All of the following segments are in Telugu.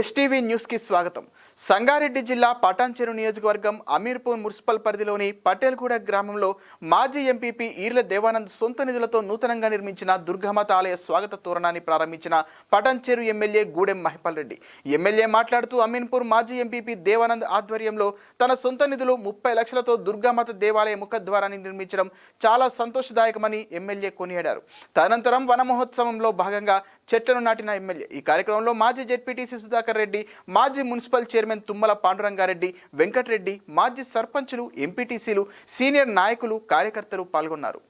ఎస్టీవీ న్యూస్కి స్వాగతం. సంగారెడ్డి జిల్లా పటాన్చెరు నియోజకవర్గం అమీర్పూర్ మున్సిపల్ పరిధిలోని పటేల్గూడ గ్రామంలో మాజీ ఎంపీపీ ఈర్ల దేవానంద్ సొంత నిధులతో నూతనంగా నిర్మించిన దుర్గామాత ఆలయ స్వాగత తోరణాన్ని ప్రారంభించిన పటాన్చెరు ఎమ్మెల్యే గూడెం మహిపాల్ రెడ్డి. ఎమ్మెల్యే మాట్లాడుతూ అమీన్పూర్ మాజీ ఎంపీపీ దేవానంద్ ఆధ్వర్యంలో తన సొంత నిధులు ముప్పై లక్షలతో దుర్గామాత దేవాలయ ముఖద్వారాన్ని నిర్మించడం చాలా సంతోషదాయకమని ఎమ్మెల్యే కొనియాడారు. తదనంతరం వన మహోత్సవంలో భాగంగా చెట్లను నాటిన ఎమ్మెల్యే. ఈ కార్యక్రమంలో మాజీ జెడ్పీటీసీ సుధాకర్ రెడ్డి మాజీ మున్సిపల్ చైర్మన్ తుమ్మల పాండురంగారెడ్డి వెంకటరెడ్డి మాజీ సర్పంచులు ఎంపీటీసీలు సీనియర్ నాయకులు కార్యకర్తలు పాల్గొన్నారు.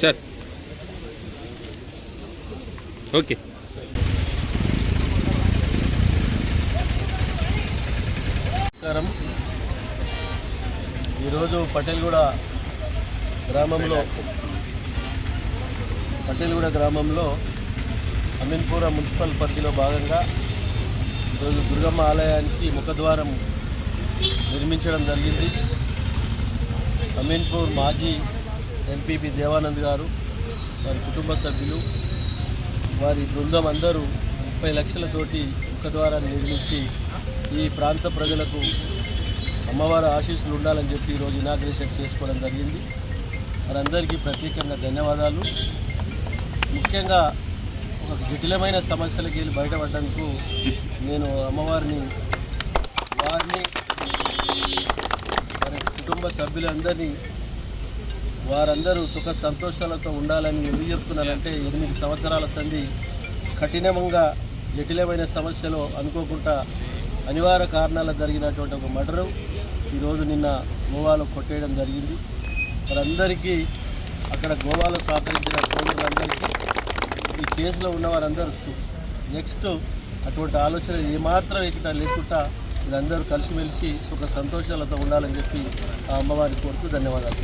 సార్. ఓకే. నమస్కారం. ఈరోజు పటేల్గూడ గ్రామంలో పటేల్గూడ గ్రామంలో అమీన్పూర మున్సిపల్ పరిధిలో భాగంగా ఈరోజు దుర్గమ్మ ఆలయానికి ముఖద్వారం నిర్మించడం జరిగింది. అమీన్పూర్ మాజీ ఎంపీపీ దేవానంద్ గారు వారి కుటుంబ సభ్యులు వారి బృందం అందరూ ముప్పై లక్షలతోటి ముఖద్వారాన్ని నిర్మించి ఈ ప్రాంత ప్రజలకు అమ్మవారి ఆశీస్సులు ఉండాలని చెప్పి ఈరోజు ఇనాగ్రేషన్ చేసుకోవడం జరిగింది. వారందరికీ ప్రత్యేకంగా ధన్యవాదాలు. ముఖ్యంగా ఒక జటిలమైన సమస్యలకి వెళ్ళి బయటపడడానికి నేను అమ్మవారిని వారిని కుటుంబ సభ్యులందరినీ వారందరూ సుఖ సంతోషాలతో ఉండాలని ఎందుకు చెప్తున్నానంటే ఎనిమిది సంవత్సరాల సంధి కఠినంగా జటిలమైన సమస్యలో అనుకోకుండా అనివార్య కారణాల జరిగినటువంటి ఒక మర్డరు. ఈరోజు నిన్న గోవాలో కొట్టేయడం జరిగింది. వారందరికీ అక్కడ గోవాలో సహకరించిన సోదరులందరికీ ఈ కేసులో ఉన్న వారందరూ నెక్స్ట్ అటువంటి ఆలోచన ఏమాత్రం ఇక్కడ లేకుండా వీరందరూ కలిసిమెలిసి సుఖ సంతోషాలతో ఉండాలని చెప్పి ఆ అమ్మవారిని కోరుతూ ధన్యవాదాలు.